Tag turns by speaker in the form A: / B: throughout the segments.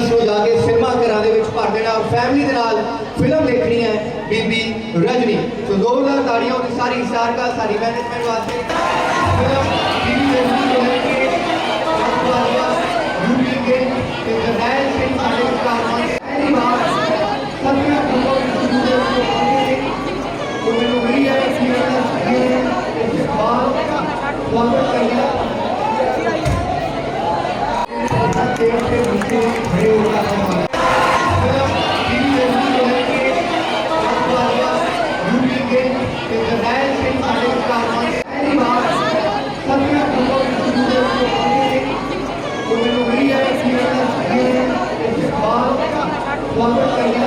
A: ਨੇ 30 ਜਾ ਕੇ ਫਿਲਮਾਂ ਘਰਾਂ ਦੇ ਵਿੱਚ ਭਰ ਦੇਣਾ ਫੈਮਿਲੀ ਦੇ ਨਾਲ ਫਿਲਮ ਦੇਖਣੀ ਹੈ ਬੀਬੀ ਰਜਨੀ। ਸੋ ਜ਼ੋਰਦਾਰ ਤਾੜੀਆਂ ਉਹਦੀ ਸਾਰੀ ਸਟਾਰ ਸਾਰੀ ਮੈਨੇਜਮੈਂਟ ਵਾਸਤੇ। ਫਿਲਮ ਬੀਬੀ ਰਜਨੀ ਨੂੰ ਲੈ ਕੇ ਯੂਪੀ ਕੇ ਤੇ ਜਰਨੈਲ ਸਿੰਘ ਸਾਡੇ ਸਟਾਰ ਪਹਿਲੀ ਵਾਰ ਸਤਿਆ ਪ੍ਰਮੋਦ ਜੀ ਦੇ ਵਿੱਚ ਆਉਂਦੇ ਮੈਨੂੰ ਉਮੀਦ ਹੈ ਕਿ ਇਹ ਇਸ ਬਾਤ ਸਵਾਗਤ ਕਰਿਆ ਦੇਵ ਸਵਾਗਤ ਕਰਿਆ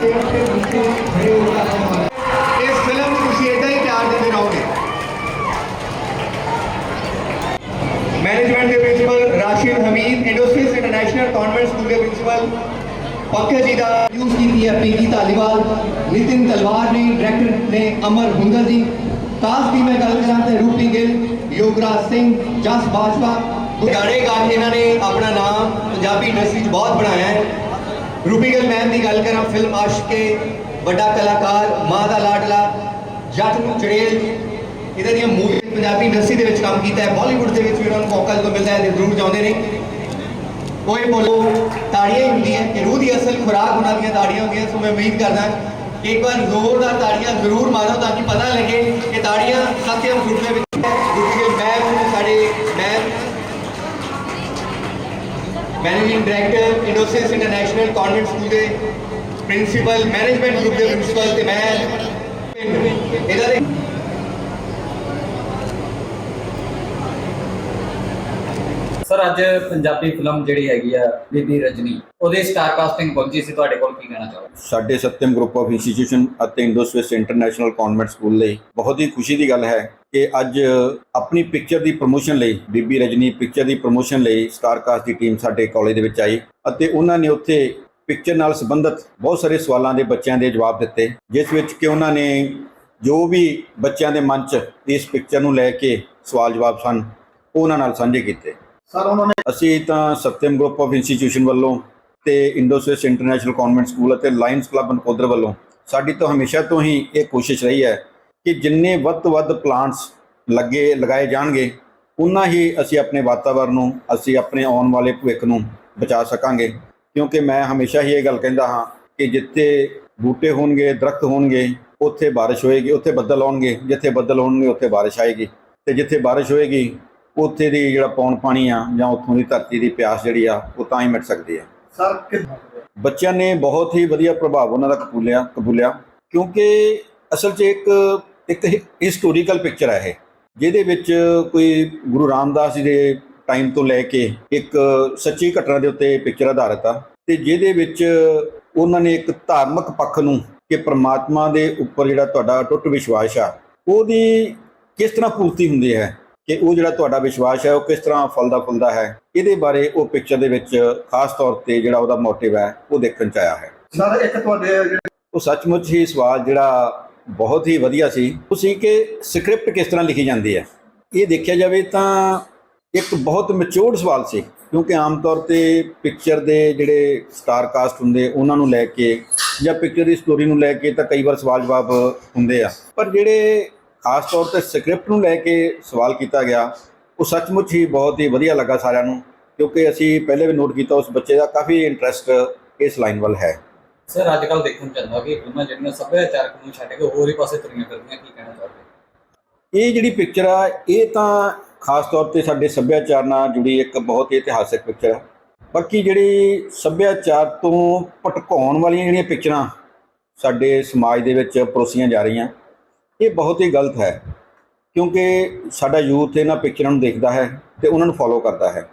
A: ਦੇਵ ਦੇ ਨੀਚੇ ਖੜੇ ਹੋ ਰਹਾ ਹੈ ਇਸ ਫਿਲਮ ਨੂੰ ਤੁਸੀਂ ਏਦਾਂ ਹੀ ਪਿਆਰ ਦਿੰਦੇ ਰਹੋਗੇ ਮੈਨੇਜਮੈਂਟ ਦੇ principal Rashid Hamid industries international convent school ਦੇ ਪ੍ਰਿੰਸੀਪਲ ਪੰਕਜ ਜੀ ਦਾ ਯੂਜ਼ ਕੀਤੀ ਹੈ ਪਿੰਕੀ ਧਾਲੀਵਾਲ ਨਿਤਿਨ ਤਲਵਾਰ ਨੇ ਡਾਇਰੈਕਟਰ ਨੇ ਅਮਰ ਹੁੰਗਲ ਜੀ ਕਾਸਟ ਦੀ ਗਾਣੇ ਗਾ ਕੇ ਇਹਨਾਂ ਨੇ ਆਪਣਾ ਨਾਮ ਪੰਜਾਬੀ ਇੰਡਸਟਰੀ 'ਚ ਬਹੁਤ ਬਣਾਇਆ ਹੈ। ਰੂਪੀ ਗਿੱਲ ਮੈਮ ਦੀ ਗੱਲ ਕਰਾਂ ਫਿਲਮ ਆਸ਼ਕੇ ਵੱਡਾ ਕਲਾਕਾਰ ਮਾਂ ਦਾ ਲਾਡਲਾ, ਜੱਟ ਨੂੰ ਚੜੇਲ ਇਹਨਾਂ ਦੀਆਂ ਮੂਵੀ ਪੰਜਾਬੀ ਇੰਡਸਟਰੀ ਦੇ ਵਿੱਚ ਕੰਮ ਕੀਤਾ ਹੈ। ਬਾਲੀਵੁੱਡ ਦੇ ਵਿੱਚ ਵੀ ਉਹਨਾਂ ਨੂੰ ਮੌਕਾ ਜਦੋਂ ਮਿਲਦਾ ਹੈ, ਤੇ ਜ਼ਰੂਰ ਜਾਂਦੇ ਨੇ। ਕੋਈ ਬੋਲੋ, ਤਾੜੀਆਂ ਹੀ ਹੁੰਦੀਆਂ ਕਿ ਰੂਹ ਦੀ ਅਸਲ ਖੁਰਾਕ ਉਹਨਾਂ ਦੀਆਂ ਤਾੜੀਆਂ ਹੁੰਦੀਆਂ ਸੋ ਮੈਂ ਉਮੀਦ ਕਰਦਾ ਕਿ ਇੱਕ ਵਾਰ ਜ਼ੋਰਦਾਰ ਤਾੜੀਆਂ ਜ਼ਰੂਰ ਮਾਰੋ ਤਾਂ ਕਿ ਪਤਾ ਲੱਗੇ ਕਿ ਤਾੜੀਆਂ ਸਤਿਅਮ ਗਰੁੱਪ ਦੇ ਵਿੱਚ ਹੈ ਦੂਜੀ ਮੈਮ ਸਾਡੇ ma'am managing director Indo Swiss international convent school ਦੇ ਪ੍ਰਿੰਸੀਪਲ ਮੈਨੇਜਮੈਂਟ ਗਰੁੱਪ ਦੇ ਪ੍ਰਿੰਸੀਪਲ ਤੇ ਮੈਂ। ਇਹਨਾਂ ਦੇ
B: ਸਰ, ਅੱਜ ਪੰਜਾਬੀ ਫਿਲਮ ਜਿਹੜੀ ਹੈਗੀ ਆ, ਬੀਬੀ ਰਜਨੀ, ਉਹਦੇ ਸਟਾਰ ਕਾਸਟਿੰਗ ਪਹੁੰਚੀ ਸੀ? ਤੁਹਾਡੇ ਕੋਲ ਕੀ ਕਹਿਣਾ ਚਾਹੋਗੇ?
C: ਸਾਡੇ ਸਤਿਅਮ ਗਰੁੱਪ ਆਫ ਇੰਸਟੀਟਿਊਸ਼ਨ ਅਤੇ Indo Swiss international convent school ਲਈ ਬਹੁਤ ਹੀ ਖੁਸ਼ੀ ਦੀ ਗੱਲ ਹੈ ਕਿ ਅੱਜ ਆਪਣੀ ਪਿਕਚਰ ਦੀ ਪ੍ਰੋਮੋਸ਼ਨ ਲਈ, ਬੀਬੀ ਰਜਨੀ ਪਿਕਚਰ ਦੀ ਪ੍ਰੋਮੋਸ਼ਨ ਲਈ ਸਟਾਰ ਕਾਸਟ ਦੀ ਟੀਮ ਸਾਡੇ ਕਾਲਜ ਦੇ ਵਿੱਚ ਆਈ ਅਤੇ ਉਹਨਾਂ ਨੇ ਉੱਥੇ ਪਿਕਚਰ ਨਾਲ ਸੰਬੰਧਿਤ ਬਹੁਤ ਸਾਰੇ ਸਵਾਲਾਂ ਦੇ ਬੱਚਿਆਂ ਦੇ ਜਵਾਬ ਦਿੱਤੇ, ਜਿਸ ਵਿੱਚ ਕਿ ਉਹਨਾਂ ਨੇ ਜੋ ਵੀ ਬੱਚਿਆਂ ਦੇ ਮਨ 'ਚ ਇਸ ਪਿਕਚਰ ਨੂੰ ਲੈ ਕੇ ਸਵਾਲ ਜਵਾਬ ਸਨ ਉਹਨਾਂ ਨਾਲ ਸਾਂਝੇ ਕੀਤੇ।
A: ਸਰ, ਉਹਨਾਂ ਨੇ
C: ਅਸੀਂ ਤਾਂ ਸਤਿਅਮ ਗਰੁੱਪ ਆਫ ਇੰਸਟੀਟਿਊਸ਼ਨ ਵੱਲੋਂ ਤੇ Indo Swiss international convent school ਅਤੇ ਲਾਇਨਸ ਕਲੱਬ ਨਕੋਦਰ ਵੱਲੋਂ ਸਾਡੀ ਤਾਂ ਹਮੇਸ਼ਾ ਤੋਂ ਹੀ ਇਹ ਕੋਸ਼ਿਸ਼ ਰਹੀ ਹੈ ਕਿ ਜਿੰਨੇ ਵੱਧ ਤੋਂ ਵੱਧ ਪਲਾਂਟਸ ਲੱਗੇ, ਲਗਾਏ ਜਾਣਗੇ, ਉਨਾ ਹੀ ਅਸੀਂ ਆਪਣੇ ਵਾਤਾਵਰਣ ਨੂੰ, ਅਸੀਂ ਆਪਣੇ ਆਉਣ ਵਾਲੇ ਭਵਿੱਖ ਨੂੰ ਬਚਾ ਸਕਾਂਗੇ। ਕਿਉਂਕਿ ਮੈਂ ਹਮੇਸ਼ਾ ਹੀ ਇਹ ਗੱਲ ਕਹਿੰਦਾ ਹਾਂ ਕਿ ਜਿੱਥੇ ਬੂਟੇ ਹੋਣਗੇ, ਦਰਖਤ ਹੋਣਗੇ, ਉੱਥੇ ਬਾਰਿਸ਼ ਹੋਏਗੀ, ਉੱਥੇ ਬੱਦਲ ਆਉਣਗੇ, ਜਿੱਥੇ ਬੱਦਲ ਹੋਣਗੇ, ਉੱਥੇ ਬਾਰਿਸ਼ ਆਏਗੀ। ਤੇ ਜਿੱਥੇ ਬਾਰਿਸ਼ ਹੋਏਗੀ ਉੱਥੇ ਦੀ ਜਿਹੜਾ ਪੌਣ ਪਾਣੀ ਆ ਜਾਂ ਉੱਥੋਂ ਦੀ ਧਰਤੀ ਦੀ ਪਿਆਸ ਜਿਹੜੀ ਆ ਉਹ ਤਾਂ ਹੀ ਮਿਟ ਸਕਦੀ ਆ।
A: ਸਰ
C: ਬੱਚਿਆਂ ਨੇ ਬਹੁਤ ਹੀ ਵਧੀਆ ਪ੍ਰਭਾਵ ਉਹਨਾਂ ਦਾ ਕਬੂਲਿਆ ਕਬੂਲਿਆ ਕਿਉਂਕਿ ਅਸਲ 'ਚ ਇੱਕ ਇੱਕ ਹਿਸਟੋਰੀਕਲ ਪਿਕਚਰ ਹੈ ਇਹ ਜਿਹਦੇ ਵਿੱਚ ਕੋਈ ਗੁਰੂ ਰਾਮਦਾਸ ਜੀ ਦੇ ਟਾਈਮ ਤੋਂ ਲੈ ਕੇ ਇੱਕ ਸੱਚੀ ਘਟਨਾ ਦੇ ਉੱਤੇ ਪਿਕਚਰ ਆਧਾਰਿਤ ਆ ਤੇ ਜਿਹਦੇ ਵਿੱਚ ਉਹਨਾਂ ਨੇ ਇੱਕ ਧਾਰਮਿਕ ਪੱਖ ਨੂੰ ਕਿ ਪ੍ਰਮਾਤਮਾ ਦੇ ਉੱਪਰ ਜਿਹੜਾ ਤੁਹਾਡਾ ਟੁੱਟ ਵਿਸ਼ਵਾਸ ਆ ਉਹਦੀ ਕਿਸ ਤਰ੍ਹਾਂ ਪੂਰਤੀ ਹੁੰਦੀ ਹੈ? ਕਿ ਉਹ ਜਿਹੜਾ ਤੁਹਾਡਾ ਵਿਸ਼ਵਾਸ ਹੈ ਉਹ ਕਿਸ ਤਰ੍ਹਾਂ ਫਲਦਾ ਫੁੱਲਦਾ ਹੈ? ਇਹਦੇ ਬਾਰੇ ਉਹ ਪਿਕਚਰ ਦੇ ਵਿੱਚ ਖਾਸ ਤੌਰ ਤੇ ਜਿਹੜਾ ਉਹਦਾ ਮੋਟਿਵ ਹੈ ਉਹ ਦੇਖਣ ਚ ਆਇਆ ਹੈ।
A: ਸਰ ਇੱਕ ਤੁਹਾਡੇ
C: ਉਹ ਸੱਚਮੁੱਚ ਹੀ ਸਵਾਲ ਜਿਹੜਾ ਬਹੁਤ ਹੀ ਵਧੀਆ ਸੀ। ਉਹ ਸੀ ਕਿ ਸਕ੍ਰਿਪਟ ਕਿਸ ਤਰ੍ਹਾਂ ਲਿਖੀ ਜਾਂਦੀ ਹੈ? ਇਹ ਦੇਖਿਆ ਜਾਵੇ ਤਾਂ ਇੱਕ ਬਹੁਤ ਮੈਚੁਰਡ ਸਵਾਲ ਸੀ ਕਿਉਂਕਿ ਆਮ ਤੌਰ ਤੇ ਪਿਕਚਰ ਦੇ ਜਿਹੜੇ ਸਟਾਰ ਕਾਸਟ ਹੁੰਦੇ ਉਹਨਾਂ ਨੂੰ ਲੈ ਕੇ ਜਾਂ ਪਿਕਚਰ ਦੀ ਸਟੋਰੀ ਨੂੰ ਲੈ ਕੇ ਤਾਂ ਕਈ ਵਾਰ ਸਵਾਲ ਜਵਾਬ ਹੁੰਦੇ ਆ। ਪਰ ਜਿਹੜੇ ਖਾਸ ਤੌਰ ਤੇ ਸਕ੍ਰਿਪਟ ਨੂੰ ਲੈ ਕੇ ਸਵਾਲ ਕੀਤਾ ਗਿਆ ਉਹ ਸੱਚਮੁੱਚ ਹੀ ਬਹੁਤ ਹੀ ਵਧੀਆ ਲੱਗਾ ਸਾਰਿਆਂ ਨੂੰ ਕਿਉਂਕਿ ਅਸੀਂ ਪਹਿਲੇ ਵੀ ਨੋਟ ਕੀਤਾ ਉਸ ਬੱਚੇ ਦਾ ਕਾਫੀ ਇੰਟਰਸਟ ਇਸ ਲਾਈਨ ਵੱਲ ਹੈ।
B: ਸਰ ਅੱਜ ਕੱਲ ਦੇਖਣ ਚ ਆਉਂਦਾ ਕਿ ਫਿਲਮਾਂ ਜਿਹੜੀਆਂ ਸੱਭਿਆਚਾਰਕ ਨੂੰ ਛੱਡ ਕੇ ਹੋਰ ਹੀ ਪਾਸੇ ਤੁਰੀਆਂ ਫਿਰਦੀਆਂ ਕੀ ਕਹਿਣਾ ਚਾਹੋਗੇ?
C: ਇਹ ਜਿਹੜੀ ਪਿਕਚਰ ਆ ਇਹ ਤਾਂ ਖਾਸ ਤੌਰ ਤੇ ਸਾਡੇ ਸੱਭਿਆਚਾਰ ਨਾਲ ਜੁੜੀ ਇੱਕ ਬਹੁਤ ਹੀ ਇਤਿਹਾਸਕ ਪਿਕਚਰ ਹੈ ਬਾਕੀ ਜਿਹੜੀ ਸੱਭਿਆਚਾਰ ਤੋਂ ਭਟਕਾਉਣ ਵਾਲੀਆਂ ਜਿਹੜੀਆਂ ਪਿਕਚਰਾਂ ਸਾਡੇ ਸਮਾਜ ਦੇ ਵਿੱਚ ਪਰੋਸੀਆਂ ਜਾ ਰਹੀਆਂ। ਇਹ ਬਹੁਤ ਹੀ ਗਲਤ ਹੈ ਕਿਉਂਕਿ ਸਾਡਾ ਯੂਥ ਇਹਨਾਂ ਪਿਕਚਰਾਂ ਨੂੰ ਦੇਖਦਾ ਹੈ ਤੇ ਉਹਨਾਂ ਨੂੰ ਫੋਲੋ ਕਰਦਾ ਹੈ।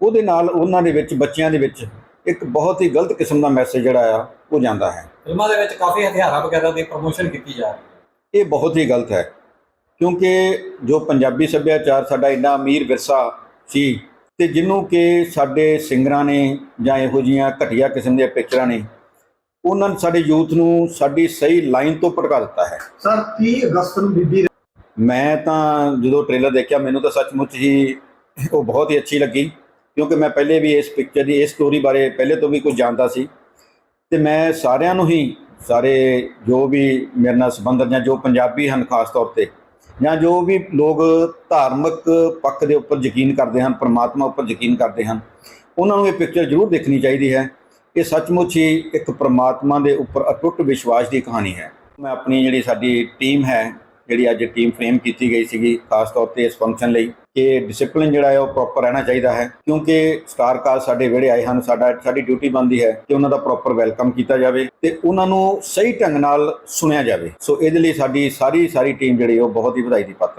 C: ਉਹਦੇ ਨਾਲ ਉਹਨਾਂ ਦੇ ਵਿੱਚ ਬੱਚਿਆਂ ਦੇ ਵਿੱਚ ਇੱਕ ਬਹੁਤ ਹੀ ਗਲਤ ਕਿਸਮ ਦਾ ਮੈਸੇਜ ਜਿਹੜਾ ਆ ਉਹ ਜਾਂਦਾ ਹੈ।
B: ਫਿਲਮਾਂ ਦੇ ਵਿੱਚ ਕਾਫੀ ਹਥਿਆਰਾਂ ਵਗੈਰਾ ਦੀ ਪ੍ਰੋਮੋਸ਼ਨ ਕੀਤੀ ਜਾ ਰਹੀ ਹੈ।
C: ਇਹ ਬਹੁਤ ਹੀ ਗਲਤ ਹੈ ਕਿਉਂਕਿ ਜੋ ਪੰਜਾਬੀ ਸੱਭਿਆਚਾਰ ਸਾਡਾ ਇੰਨਾ ਅਮੀਰ ਵਿਰਸਾ ਸੀ ਤੇ ਜਿਹਨੂੰ ਕਿ ਸਾਡੇ ਸਿੰਗਰਾਂ ਨੇ ਜਾਂ ਇਹੋ ਜੀਆਂ ਘਟੀਆ ਕਿਸਮ ਦੀਆਂ ਪਿਕਚਰਾਂ ਨੇ ਉਹਨਾਂ ਨੇ ਸਾਡੇ ਯੂਥ ਨੂੰ ਸਾਡੀ ਸਹੀ ਲਾਈਨ ਤੋਂ ਭਟਕਾ ਦਿੱਤਾ ਹੈ।
A: ਸਰ 30 ਅਗਸਤ ਨੂੰ ਬੀਬੀ
C: ਮੈਂ ਤਾਂ ਜਦੋਂ ਟ੍ਰੇਲਰ ਦੇਖਿਆ ਮੈਨੂੰ ਤਾਂ ਸੱਚਮੁੱਚ ਹੀ ਉਹ ਬਹੁਤ ਹੀ ਅੱਛੀ ਲੱਗੀ ਕਿਉਂਕਿ ਮੈਂ ਪਹਿਲੇ ਵੀ ਇਸ ਪਿਕਚਰ ਦੀ ਇਸ ਸਟੋਰੀ ਬਾਰੇ ਪਹਿਲੇ ਤੋਂ ਵੀ ਕੁਝ ਜਾਣਦਾ ਸੀ। ਤੇ ਮੈਂ ਸਾਰਿਆਂ ਨੂੰ ਹੀ ਸਾਰੇ ਜੋ ਵੀ ਮੇਰੇ ਨਾਲ ਸੰਬੰਧਤ ਜਾਂ ਜੋ ਪੰਜਾਬੀ ਹਨ ਖਾਸ ਤੌਰ ਤੇ ਜਾਂ ਜੋ ਵੀ ਲੋਕ ਧਾਰਮਿਕ ਪੱਖ ਦੇ ਉੱਪਰ ਯਕੀਨ ਕਰਦੇ ਹਨ ਪ੍ਰਮਾਤਮਾ ਉੱਪਰ ਯਕੀਨ ਕਰਦੇ ਹਨ ਉਹਨਾਂ ਨੂੰ ਇਹ ਪਿਕਚਰ ਜ਼ਰੂਰ ਦੇਖਣੀ ਚਾਹੀਦੀ ਹੈ। ਇਹ ਸੱਚਮੁੱਚ ਹੀ ਇੱਕ ਪ੍ਰਮਾਤਮਾ ਦੇ ਉੱਪਰ ਅਟੁੱਟ ਵਿਸ਼ਵਾਸ ਦੀ ਕਹਾਣੀ ਹੈ। ਮੈਂ ਆਪਣੀ ਜਿਹੜੀ ਸਾਡੀ ਟੀਮ ਹੈ, ਜਿਹੜੀ ਅੱਜ ਟੀਮ ਫਰੇਮ ਕੀਤੀ ਗਈ ਸੀਗੀ, ਖਾਸ ਤੌਰ ਤੇ ਇਸ ਫੰਕਸ਼ਨ ਲਈ, ਕਿ ਡਿਸਪਲਿਨ ਜਿਹੜਾ ਹੈ ਉਹ ਪ੍ਰੋਪਰ ਰਹਿਣਾ ਚਾਹੀਦਾ ਹੈ, ਕਿਉਂਕਿ ਸਟਾਰ ਕਾਸਟ ਸਾਡੇ ਵਿਹੜੇ ਆਏ ਹਨ, ਸਾਡਾ, ਸਾਡੀ ਡਿਊਟੀ ਬਣਦੀ ਹੈ ਕਿ ਉਹਨਾਂ ਦਾ ਪ੍ਰੋਪਰ ਵੈਲਕਮ ਕੀਤਾ ਜਾਵੇ ਤੇ ਉਹਨਾਂ ਨੂੰ ਸਹੀ ਢੰਗ ਨਾਲ ਸੁਣਿਆ ਜਾਵੇ। ਸੋ ਇਹਦੇ ਲਈ ਸਾਡੀ ਸਾਰੀ ਸਾਰੀ ਟੀਮ ਜਿਹੜੀ ਉਹ ਬਹੁਤ ਹੀ ਵਧਾਈ ਦੀ ਪਾਤਰ ਹੈ